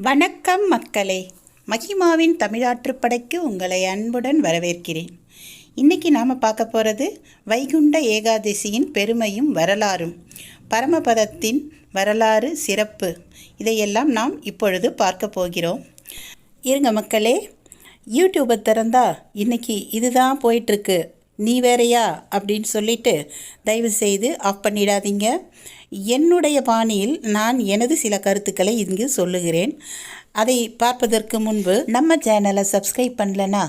வணக்கம் மக்களே. மகிமாவின் தமிழாற்றுப் படைக்கு உங்களை அன்புடன் வரவேற்கிறேன். இன்னைக்கு நாம் பார்க்க போகிறது வைகுண்ட ஏகாதசியின் பெருமையும் வரலாறும். பரமபதத்தின் வரலாறு சிறப்பு. இதையெல்லாம் நாம் இப்பொழுது பார்க்க போகிறோம். இருங்க மக்களே யூடியூப்பை திறந்தா இன்னைக்கு இதுதான் போயிட்டுருக்கு நீ வேறையா? அப்படின்னு சொல்லிட்டு தயவு செய்து ஆஃப் பண்ணிடாதீங்க. என்னுடைய பாணியில் நான் எனது சில கருத்துக்களை இங்கு சொல்லுகிறேன். அதை பார்ப்பதற்கு முன்பு நம்ம சேனலை சப்ஸ்கிரைப் பண்ணலனா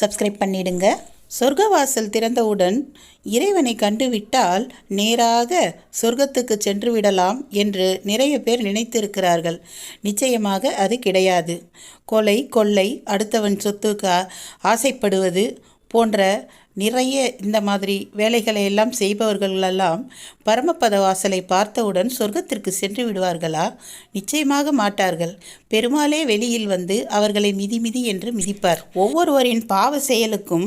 சப்ஸ்கிரைப் பண்ணிடுங்க. சொர்க்கவாசல் திறந்தவுடன் இறைவனை கண்டுவிட்டால் நேராக சொர்க்கத்துக்கு சென்று விடலாம் என்று நிறைய பேர் நினைத்திருக்கிறார்கள். நிச்சயமாக அது கிடையாது. கொலை கொள்ளை அடுத்தவன் சொத்துக்கு ஆசைப்படுவது போன்ற நிறைய இந்த மாதிரி வேலைகளை எல்லாம் செய்பவர்களெல்லாம் பரமபத வாசலை பார்த்தவுடன் சொர்க்கத்திற்கு சென்று விடுவார்களா? நிச்சயமாக மாட்டார்கள். பெருமாளே வெளியில் வந்து அவர்களை மிதி மிதி என்று மிதிப்பார். ஒவ்வொருவரின் பாவ செயலுக்கும்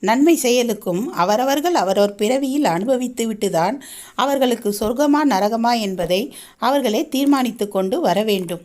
நன்மை செயலுக்கும் அவரவர்கள் அவரவர் பிறவியில் அனுபவித்து விட்டுதான் அவர்களுக்கு சொர்க்கமா நரகமா என்பதை அவர்களே தீர்மானித்து கொண்டு வர வேண்டும்.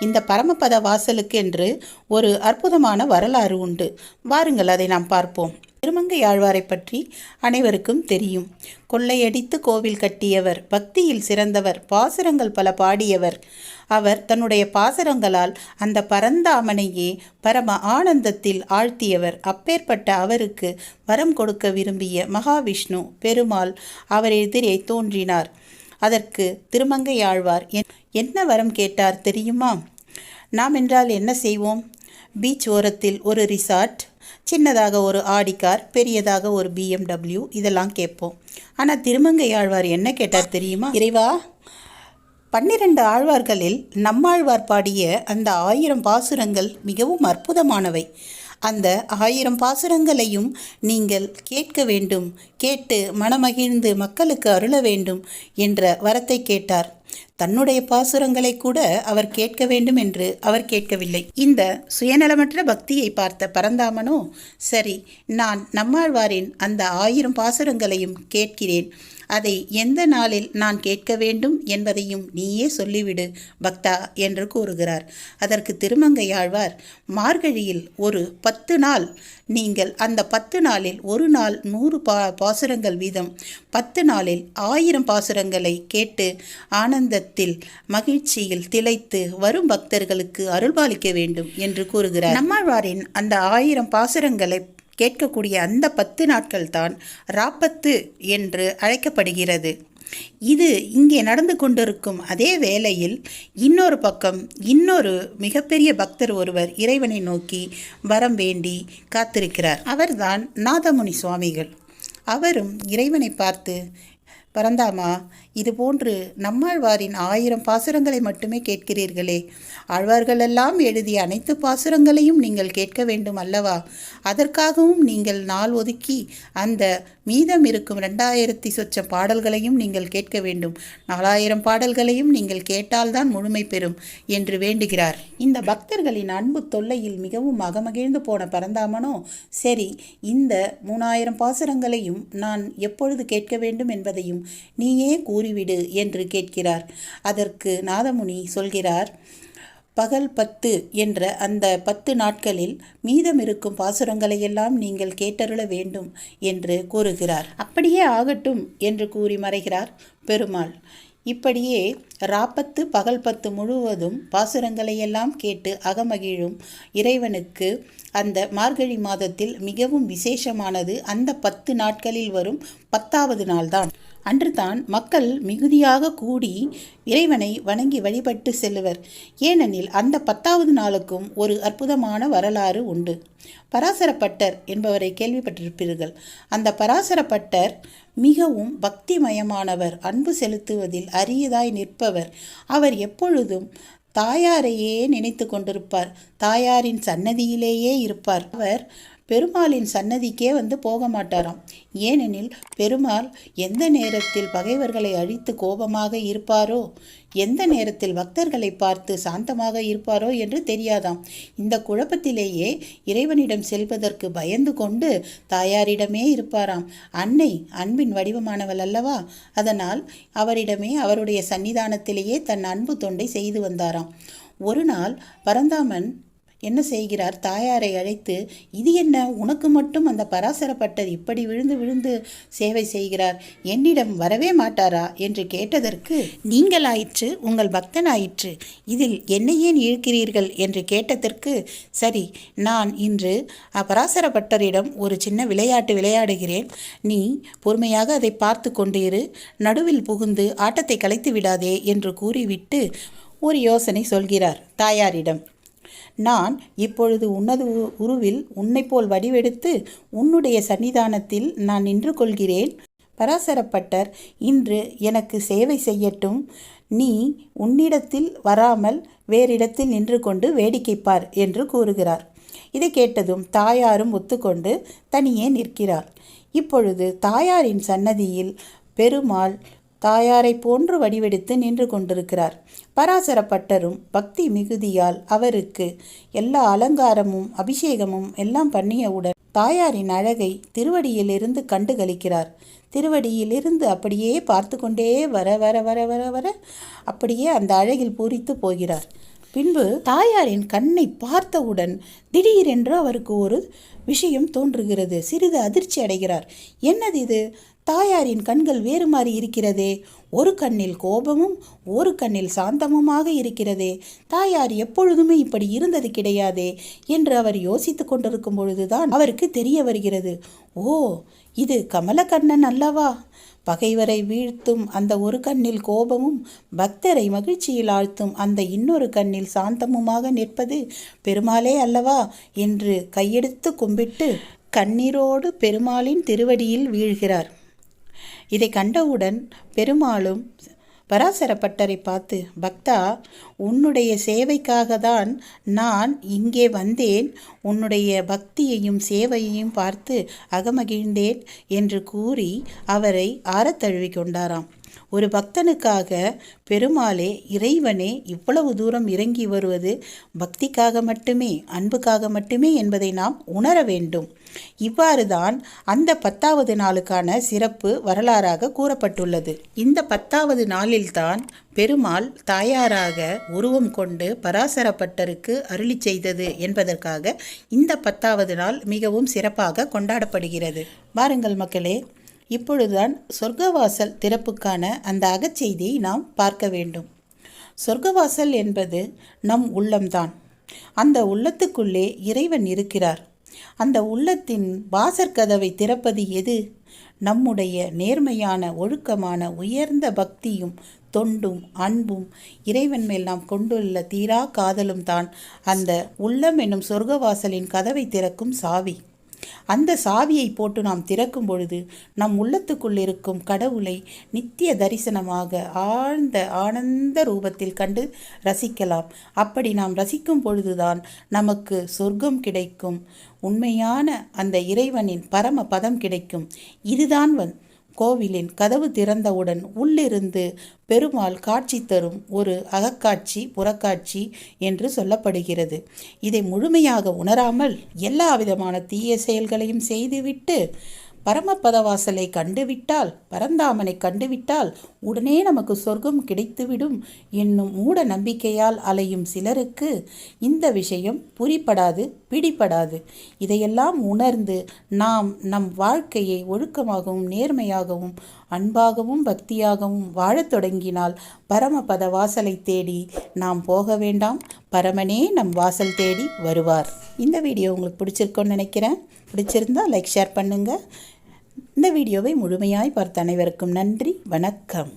இந்த பரமபத வாசலுக்கு என்று ஒரு அற்புதமான வரலாறு உண்டு. வாருங்கள் அதை நாம் பார்ப்போம். திருமங்கையாழ்வாரை பற்றி அனைவருக்கும் தெரியும். கொள்ளையடித்து கோவில் கட்டியவர் பக்தியில் சிறந்தவர் பாசுரங்கள் பல பாடியவர். அவர் தன்னுடைய பாசுரங்களால் அந்த பரந்தாமனையே பரம ஆனந்தத்தில் ஆழ்த்தியவர். அப்பேற்பட்ட அவருக்கு வரம் கொடுக்க விரும்பிய மகாவிஷ்ணு பெருமாள் அவர் எதிரே தோன்றினார். அதற்கு திருமங்கை ஆழ்வார் என்- என்ன வரம் கேட்டார் தெரியுமா? நாம் என்றால் என்ன செய்வோம்? பீச் ஓரத்தில் ஒரு ரிசார்ட் சின்னதாக ஒரு ஆடி கார் பெரியதாக ஒரு பிஎம்டபிள்யூ இதெல்லாம் கேட்போம். ஆனால் திருமங்கை ஆழ்வார் என்ன கேட்டார் தெரியுமா? இறைவா பன்னிரண்டு ஆழ்வார்களில் நம்மாழ்வார் பாடிய அந்த ஆயிரம் பாசுரங்கள் மிகவும் அற்புதமானவை. அந்த ஆயிரம் பாசுரங்களையும் நீங்கள் கேட்க வேண்டும் கேட்டு மனமகிழ்ந்து மக்களுக்கு அருள வேண்டும் என்ற வரத்தை கேட்டார். தன்னுடைய பாசுரங்களை கூட அவர் கேட்க வேண்டும் என்று அவர் கேட்கவில்லை. இந்த சுயநலமற்ற பக்தியை பார்த்த பரந்தாமனோ சரி நான் நம்மாழ்வாரின் அந்த ஆயிரம் பாசுரங்களையும் கேட்கிறேன். அதை எந்த நாளில் நான் கேட்க வேண்டும் என்பதையும் நீயே சொல்லிவிடு பக்தா என்று கூறுகிறார். அதற்கு திருமங்கையாழ்வார் மார்கழியில் ஒரு பத்து நாள் நீங்கள் அந்த பத்து நாளில் ஒரு நாள் நூறு பா பாசுரங்கள் வீதம் பத்து நாளில் ஆயிரம் பாசுரங்களை கேட்டு ஆனந்தத்தில் மகிழ்ச்சியில் திளைத்து வரும் பக்தர்களுக்கு அருள்பாலிக்க வேண்டும் என்று கூறுகிறார். நம்மாழ்வாரின் அந்த ஆயிரம் பாசுரங்களை கேட்கக்கூடிய அந்த பத்து நாட்கள் தான் ராப்பத்து என்று அழைக்கப்படுகிறது. இது இங்கே நடந்து கொண்டிருக்கும் அதே வேளையில் இன்னொரு பக்கம் இன்னொரு மிகப்பெரிய பக்தர் ஒருவர் இறைவனை நோக்கி வரம் வேண்டி காத்திருக்கிறார். அவர்தான் நாதமுனி சுவாமிகள். அவரும் இறைவனை பார்த்து பரந்தாமா இதுபோன்று நம்மாழ்வாரின் ஆயிரம் பாசுரங்களை மட்டுமே கேட்கிறீர்களே. ஆழ்வார்களெல்லாம் எழுதிய அனைத்து பாசுரங்களையும் நீங்கள் கேட்க வேண்டும் அல்லவா? அதற்காகவும் நீங்கள் நாள் ஒதுக்கி அந்த மீதம் இருக்கும் ரெண்டாயிரத்தி சொச்ச பாடல்களையும் நீங்கள் கேட்க வேண்டும். நாலாயிரம் பாடல்களையும் நீங்கள் கேட்டால்தான் முழுமை பெறும் என்று வேண்டுகிறார். இந்த பக்தர்களின் அன்பு தொல்லையில் மிகவும் அகமகிழ்ந்து போன பரந்தாமனோ சரி இந்த மூணாயிரம் பாசுரங்களையும் நான் எப்பொழுது கேட்க வேண்டும் என்பதையும் நீயே கூறிவிடு என்று கேட்கிறார். அதற்கு நாதமுனி சொல்கிறார் பகல் பத்து என்ற அந்த பத்து நாட்களில் மீதமிருக்கும் பாசுரங்களையெல்லாம் நீங்கள் கேட்டருள வேண்டும் என்று கூறுகிறார். அப்படியே ஆகட்டும் என்று கூறி மறைகிறார் பெருமாள். இப்படியே ராப்பத்து பகல் பத்து முழுவதும் பாசுரங்களையெல்லாம் கேட்டு அகமகிழும் இறைவனுக்கு அந்த மார்கழி மாதத்தில் மிகவும் விசேஷமானது அந்த பத்து நாட்களில் வரும் பத்தாவது நாள்தான். அன்றுதான் மக்கள் மிகுதியாக கூடி இறைவனை வணங்கி வழிபட்டு செல்லுவர். ஏனெனில் அந்த பத்தாவது நாளுக்கும் ஒரு அற்புதமான வரலாறு உண்டு. பராசரப்பட்டர் என்பவரை கேள்விப்பட்டிருப்பீர்கள். அந்த பராசரப்பட்டர் மிகவும் பக்திமயமானவர் அன்பு செலுத்துவதில் அரியதாய் நிற்பவர். அவர் எப்பொழுதும் தாயாரையே நினைத்து கொண்டிருப்பார் தாயாரின் சன்னதியிலேயே இருப்பார். அவர் பெருமாளின் சன்னதிக்கே வந்து போக மாட்டாராம் ஏனெனில் பெருமாள் எந்த நேரத்தில் பகைவர்களை அழித்து கோபமாக இருப்பாரோ எந்த நேரத்தில் பக்தர்களை பார்த்து சாந்தமாக இருப்பாரோ என்று தெரியாதாம். இந்த குழப்பத்திலேயே இறைவனிடம் செல்வதற்கு பயந்து கொண்டு தாயாரிடமே இருப்பாராம். அன்னை அன்பின் வடிவமானவள் அல்லவா? அதனால் அவரிடமே அவருடைய சன்னிதானத்திலேயே தன் அன்பு தொண்டை செய்து வந்தாராம். ஒரு நாள் பரந்தாமன் என்ன செய்கிறார்? தாயாரை அழைத்து இது என்ன? உனக்கு மட்டும் அந்த பராசரப்பட்டர் இப்படி விழுந்து விழுந்து சேவை செய்கிறார்? என்னிடம் வரவே மாட்டாரா? என்று கேட்டதற்கு நீங்கள் ஆயிற்று உங்கள் பக்தன் ஆயிற்று இதில் என்னை ஏன் இழுக்கிறீர்கள்? என்று கேட்டதற்கு சரி நான் இன்று பராசரப்பட்டரிடம் ஒரு சின்ன விளையாட்டு விளையாடுகிறேன். நீ பொறுமையாக அதை பார்த்து கொண்டு இரு நடுவில் புகுந்து ஆட்டத்தை கலைத்து விடாதே என்று கூறிவிட்டு ஒரு யோசனை சொல்கிறார் தாயாரிடம். நான் இப்பொழுது உன்னது உ- உருவில் உன்னை போல் வடிவெடுத்து உன்னுடைய சன்னிதானத்தில் நான் நின்று கொள்கிறேன் பராசரப்பட்டர் இன்று எனக்கு சேவை செய்யட்டும். நீ உன்னிடத்தில் வராமல் வேறிடத்தில் நின்று கொண்டு வேடிக்கை பார் என்று கூறுகிறார். இதை கேட்டதும் தாயாரும் ஒத்துக்கொண்டு தனியே நிற்கிறார் இப்பொழுது தாயாரின் சன்னதியில் பெருமாள் தாயாரை போன்று வடிவெடுத்து நின்று கொண்டிருக்கிறார். பராசரப்பட்டரும் பக்தி மிகுதியால் அவருக்கு எல்லா அலங்காரமும் அபிஷேகமும் எல்லாம் பண்ணியவுடன் தாயாரின் அழகை திருவடியிலிருந்து கண்டு களிக்கிறார் திருவடியிலிருந்து அப்படியே பார்த்து கொண்டே வர வர வர வர வர அப்படியே அந்த அழகில் பூரித்து போகிறார். பின்பு தாயாரின் கண்ணை பார்த்தவுடன் திடீரென்று அவருக்கு ஒரு விஷயம் தோன்றுகிறது. சிறிது அதிர்ச்சி அடைகிறார். என்னது இது? தாயாரின் கண்கள் வேறு மாறி இருக்கிறதே. ஒரு கண்ணில் கோபமும் ஒரு கண்ணில் சாந்தமுமாக இருக்கிறதே. தாயார் எப்பொழுதுமே இப்படி இருந்தது கிடையாதே என்று அவர் யோசித்து கொண்டிருக்கும் பொழுதுதான் அவருக்கு தெரிய வருகிறது. ஓ இது கமலக்கண்ணன் அல்லவா? பகைவரை வீழ்த்தும் அந்த ஒரு கண்ணில் கோபமும் பக்தரை மகிழ்ச்சியில் ஆழ்த்தும் அந்த இன்னொரு கண்ணில் சாந்தமுமாக நிற்பது பெருமாளே அல்லவா? என்று கையெடுத்து கும்பிட்டு கண்ணீரோடு பெருமாளின் திருவடியில் வீழ்கிறார். இதை கண்டவுடன் பெருமாளும் பராசரப்பட்டரை பார்த்து பக்தா உன்னுடைய சேவைக்காக தான் நான் இங்கே வந்தேன். உன்னுடைய பக்தியையும் சேவையையும் பார்த்து அகமகிழ்ந்தேன் என்று கூறி அவரை ஆறத் கொண்டாராம். ஒரு பக்தனுக்காக பெருமாளே இறைவனே இவ்வளவு தூரம் இறங்கி வருவது பக்திக்காக மட்டுமே அன்புக்காக மட்டுமே என்பதை நாம் உணர வேண்டும். இவ்வாறு தான் அந்த பத்தாவது நாளுக்கான சிறப்பு வரலாறாக கூறப்பட்டுள்ளது. இந்த பத்தாவது நாளில்தான் பெருமாள் தாயாராக உருவம் கொண்டு பராசரப்பட்டருக்கு அருளி செய்தது என்பதற்காக இந்த பத்தாவது நாள் மிகவும் சிறப்பாக கொண்டாடப்படுகிறது. பாருங்கள் மக்களே இப்பொழுதுதான் சொர்க்கவாசல் திறப்புக்கான அந்த அகச்செய்தியை நாம் பார்க்க வேண்டும். சொர்க்கவாசல் என்பது நம் உள்ளம்தான். அந்த உள்ளத்துக்குள்ளே இறைவன் இருக்கிறார். அந்த உள்ளத்தின் வாசற்கதவை திறப்பது எது? நம்முடைய நேர்மையான ஒழுக்கமான உயர்ந்த பக்தியும் தொண்டும் அன்பும் இறைவன் மேல் நாம் கொண்டுள்ள தீரா காதலும் தான் அந்த உள்ளம் என்னும் சொர்க்கவாசலின் கதவை திறக்கும் சாவி. அந்த சாவியை போட்டு நாம் திறக்கும் பொழுது நம் உள்ளத்துக்குள் இருக்கும் கடவுளை நித்திய தரிசனமாக ஆழ்ந்த ஆனந்த ரூபத்தில் கண்டு ரசிக்கலாம். அப்படி நாம் ரசிக்கும் பொழுதுதான் நமக்கு சொர்க்கம் கிடைக்கும். உண்மையான அந்த இறைவனின் பரம பதம் கிடைக்கும். இதுதான் வந் கோவிலின் கதவு திறந்தவுடன் உள்ளிருந்து பெருமாள் காட்சி தரும் ஒரு அகக்காட்சி புறக்காட்சி என்று சொல்லப்படுகிறது. இதை முழுமையாக உணராமல் எல்லா விதமான தீய செயல்களையும் செய்துவிட்டு பரமபத வாசலை கண்டுவிட்டால் பரந்தாமனை கண்டுவிட்டால் உடனே நமக்கு சொர்க்கம் கிடைத்துவிடும் என்னும் மூட நம்பிக்கையால் அலையும் சிலருக்கு இந்த விஷயம் புரிப்படாது பிடிபடாது. இதையெல்லாம் உணர்ந்து நாம் நம் வாழ்க்கையை ஒழுக்கமாகவும் நேர்மையாகவும் அன்பாகவும் பக்தியாகவும் வாழத் தொடங்கினால் பரமபத வாசலை தேடி நாம் போக வேண்டாம். பரமனே நம் வாசல் தேடி வருவார். இந்த வீடியோ உங்களுக்கு பிடிச்சிருக்கோன்னு நினைக்கிறேன். பிடிச்சிருந்தா லைக் ஷேர் பண்ணுங்கள் இந்த வீடியோவை முழுமையாய் பார்த்த அனைவருக்கும் நன்றி. வணக்கம்.